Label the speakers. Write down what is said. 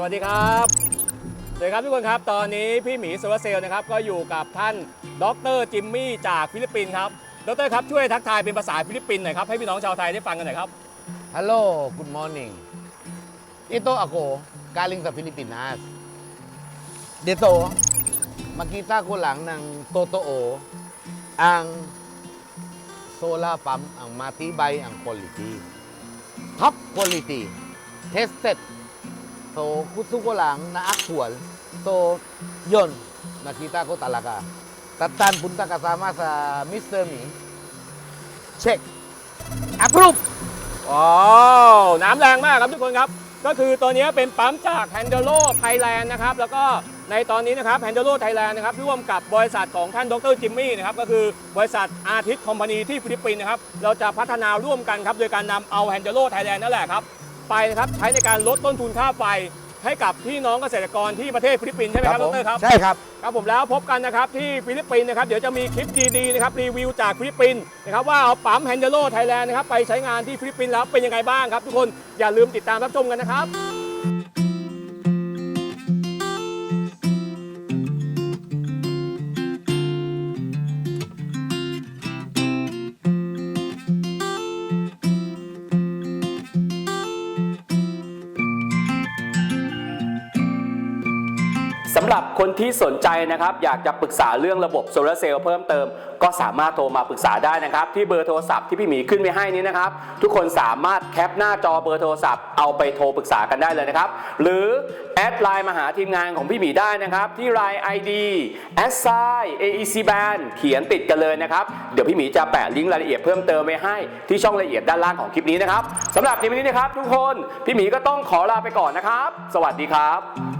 Speaker 1: สวัสดีครับสวัสดีครับทุกคนครับ ตอนนี้พี่หมีโซลาเซลล์นะครับก็อยู่กับท่านดรจิมมี่จากฟิลิปปินส์ครับดรครับช่วยทักทายเป็นภาษาฟิลิปปินส์หน่อยครับให้พี่น้องชาวไทยได้ฟังกันหน่อยครับ
Speaker 2: Hello, good morning. Ito ako, galing sa Pilipinas. Dito, makita ko lang ng totoo ang solar pump, ang matibay ang quality. Top quality. Tested. So, gusto ko lang na actual. So, yon nakita ko talaga. Tatan, punta kasama sa Mr. Me. Check. Approve!
Speaker 1: ว้าวน้ำแรงมากครับทุกคนครับ ก็คือตัวนี้เป็นปั๊มจาก h a n d l o Thailand นะครับ แล้วก็ในตอนนี้นะครับ h a n d l o Thailand นะครับร่วมกับบริษัทของท่านดรจิมมี่นะครับ ก็คือบริษัทอาทิตย์คอมพานีที่ฟิลิปปินส์นะครับ เราจะพัฒนาร่วมกันครับ โดยการนำเอา h a n d l o Thailand นั่นแหละครับ ไปนะครับใช้ในการลดต้นทุนค่าไฟ ให้กับพี่น้องเกษตรกรที่ประเทศฟิลิปปินส์ใช่ไหมครับดรครับ
Speaker 2: ใช่ครับ
Speaker 1: ครับผมแล้วพบกันนะครับที่ฟิลิปปินส์นะครับเดี๋ยวจะมีคลิปดีๆนะครับรีวิวจากฟิลิปปินส์นะครับว่าเอาปั๊มแฮนเดโลไทยแลนด์นะครับไปใช้งานที่ฟิลิปปินส์แล้วเป็นยังไงบ้างครับทุกคนอย่าลืมติดตามรับชมกันนะครับ สำหรับคนที่สนใจนะครับ อยากจะปรึกษาเรื่องระบบโซลาร์เซลล์เพิ่มเติม ก็สามารถโทรมาปรึกษาได้นะครับ ที่เบอร์โทรศัพท์ที่พี่หมีขึ้นไปให้นี้นะครับ ทุกคนสามารถแคปหน้าจอเบอร์โทรศัพท์เอาไปโทรปรึกษากันได้เลยนะครับ หรือ แอดไลน์มาหาทีมงานของพี่หมีได้นะครับ ที่ Line ID s i AEC Band เขียนติดกันเลยนะครับ เดี๋ยวพี่หมีจะแปะลิงก์รายละเอียดเพิ่มเติมไว้ให้ที่ช่องรายละเอียดด้านล่างของคลิปนี้นะครับสำหรับในวันนี้นะครับ ทุกคนพี่หมีก็ต้องขอลาไปก่อนนะครับ สวัสดีครับ